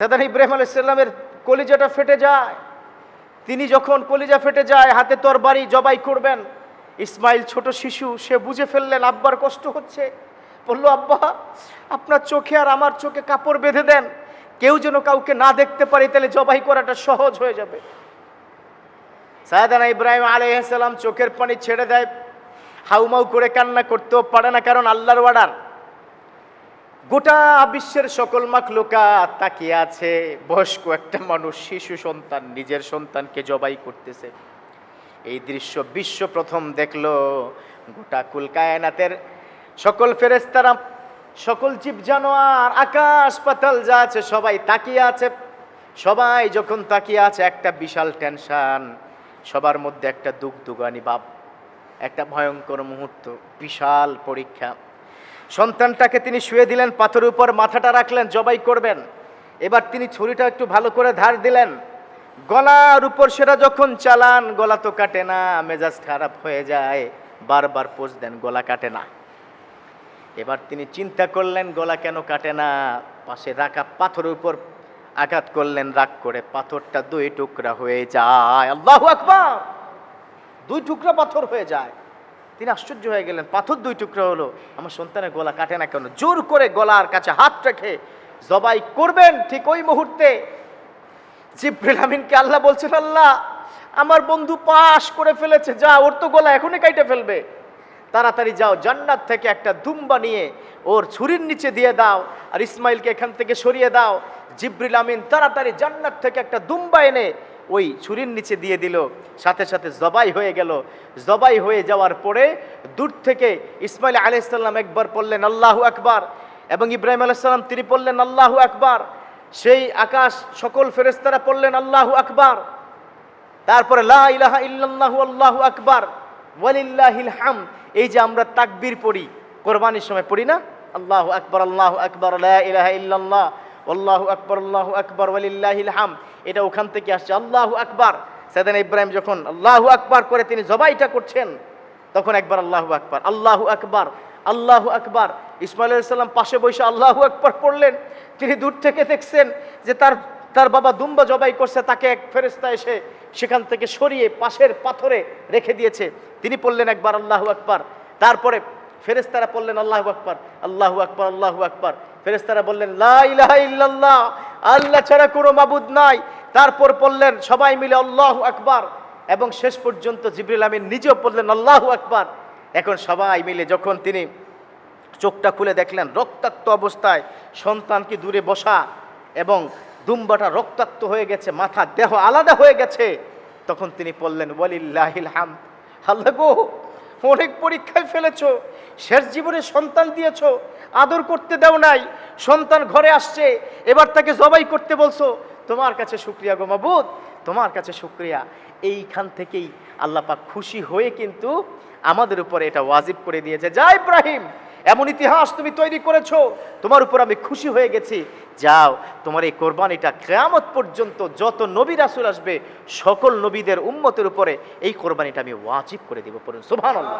দাদা ইব্রাহিম আলাইসাল্লামের কলিজাটা ফেটে যায়। তিনি যখন কলিজা ফেটে যায়, হাতে তরবারি জবাই করবেন, ইসমাইল ছোট শিশু, সে বুঝে ফেললেন, আব্বার কষ্ট হচ্ছে। বলল, আব্বা, আপনার চোখে আর আমার চোখে কাপড় বেঁধে দেন। কেউ যেন কাউকে না দেখতে পারে, তাহলে জবাই করাটা সহজ হয়ে যাবে। সায়দানা ইব্রাহিম আলাইসাল্লাম চোখের পানি ছেড়ে দেয়। হাউমাউ করে কান্না করতেও পারে না, কারণ আল্লাহর ওয়ার্ডার গোটা বিশ্বের সকল মাখলুকা তাকিয়ে আছে। বয়স্ক একটা মানুষ, শিশু সন্তান, নিজের সন্তানকে জবাই করতেছে। এই দৃশ্য বিশ্ব প্রথম দেখল। গোটা কুল কায়নাতের সকল ফেরেস্তারা সকল জীব জানোয়ার আকাশ পাতাল যা আছে সবাই তাকিয়ে আছে। সবাই যখন তাকিয়ে আছে, একটা বিশাল টেনশন, সবার মধ্যে একটা দুগদুগানি ভাব, একটা ভয়ঙ্কর মুহূর্ত, বিশাল পরীক্ষা। সন্তানটাকে তিনি শুয়ে দিলেন, পাথরের উপর মাথাটা রাখলেন, জবাই করবেন। এবার তিনি ছুরিটা একটু ভালো করে ধার দিলেন। গলার উপর সেটা যখন চালান, গলা তো কাটে না, মেজাজ খারাপ হয়ে যায়। বারবার পোজ দেন, গলা কাটে না। এবার তিনি চিন্তা করলেন, গলা কেন কাটে না? পাশে রাখা পাথরের উপর আঘাত করলেন, রাগ করে পাথরটা দুই টুকরা হয়ে যায়। আল্লাহু আকবার! দুই টুকরা পাথর হয়ে যায়। তিনি আশ্চর্য হয়ে গেলেন, পাথর দুই টুকরা হলো, আমার সন্তানের গলা কাটে না কেন? জোর করে গলার কাছে হাত রেখে জবাই করবেন ঠিক ওই মুহূর্তে। জিব্রিল আমিনকে আল্লাহ বলছেন, আল্লাহ, আমার বন্ধু পাশ করে ফেলেছে যা ওর তো গলা এখনই কাইটে ফেলবে। তাড়াতাড়ি যাও, জান্নাত থেকে একটা দুম্বা নিয়ে ওর ছুরির নিচে দিয়ে দাও আর ইসমাইলকে এখান থেকে সরিয়ে দাও। জিব্রিল আমিন তাড়াতাড়ি জান্নাত থেকে একটা দুম্বা এনে ওই ছুরির নিচে দিয়ে দিল। সাথে সাথে জবাই হয়ে গেল। জবাই হয়ে যাওয়ার পরে দূর থেকে ইসমাইল আলাইসাল্লাম একবার পড়লেন, আল্লাহু আকবার। এবং ইব্রাহিম আলাইসাল্লাম তিনি পড়লেন, আল্লাহু আকবার। সেই আকাশ সকল ফেরেস্তারা পড়লেন, আল্লাহু আকবার। তারপরে, লা ইলাহা ইল্লাল্লাহু, আল্লাহু আকবার। ওয়ালিল্লাহিল এই যে আমরা তাকবীর পড়ি, কোরবানির সময় পড়ি না? আল্লাহু আকবার আল্লাহু আকবার। ইলাহা আল্লাহু আকবার আল্লাহু আকবার, ওয়ালিল্লাহিল হাম এটা ওখান থেকে আসছে, আল্লাহু আকবার। সেদিন ইব্রাহিম যখন আল্লাহু আকবার করে তিনি জবাইটা করছেন, তখন একবার আল্লাহু আকবার আল্লাহু আকবার আল্লাহু আকবার। ইসমাইল সাল্লাম পাশে বসে আল্লাহু আকবার পড়লেন। তিনি দূর থেকে দেখছেন যে তার তার বাবা দুম্বা জবাই করছে, তাকে এক ফেরেস্তা এসে সেখান থেকে সরিয়ে পাশের পাথরে রেখে দিয়েছে। তিনি পড়লেন একবার আল্লাহু আকবার। তারপরে ফেরেস্তারা পড়লেন আল্লাহু আকবার আল্লাহু আকবার আল্লাহু আকবার। ফেরেস্তারা বললেন, লা ইলাহা ইল্লাল্লাহ, আল্লাহ ছাড়া কোনো মাবুদ নাই। তারপর পড়লেন সবাই মিলে, আল্লাহু আকবার। এবং শেষ পর্যন্ত জিবরুল আমিন নিজেও পড়লেন আল্লাহু আকবর। এখন সবাই মিলে যখন তিনি চোখটা খুলে দেখলেন, রক্তাক্ত অবস্থায় সন্তানকে দূরে বসা এবং দুম্বাটা রক্তাক্ত হয়ে গেছে, মাথা দেহ আলাদা হয়ে গেছে, তখন তিনি বললেন, ওয়ালিল্লাহিল হাম আল্লাহ গো, অনেক পরীক্ষায় ফেলেছো শেষ জীবনে সন্তান দিয়েছ, আদর করতে দাও নাই, সন্তান ঘরে আসছে, এবার তাকে জবাই করতে বলছো, তোমার কাছে শুক্রিয়া গো মাবুদ, তোমার কাছে শুক্রিয়া। এইখান থেকেই আল্লাহ পাক খুশি হয়ে কিন্তু আমাদের উপরে এটা ওয়াজিব করে দিয়েছে। যা ইব্রাহিম, এমন ইতিহাস তুমি তৈরি করেছ, তোমার উপর আমি খুশি হয়ে গেছি। যাও, তোমার এই কোরবানিটা কেয়ামত পর্যন্ত যত নবী রাসুল আসবে, সকল নবীদের উম্মতের উপরে এই কোরবানিটা আমি ওয়াজিব করে দেবো পড়ুন। সুবহানাল্লাহ।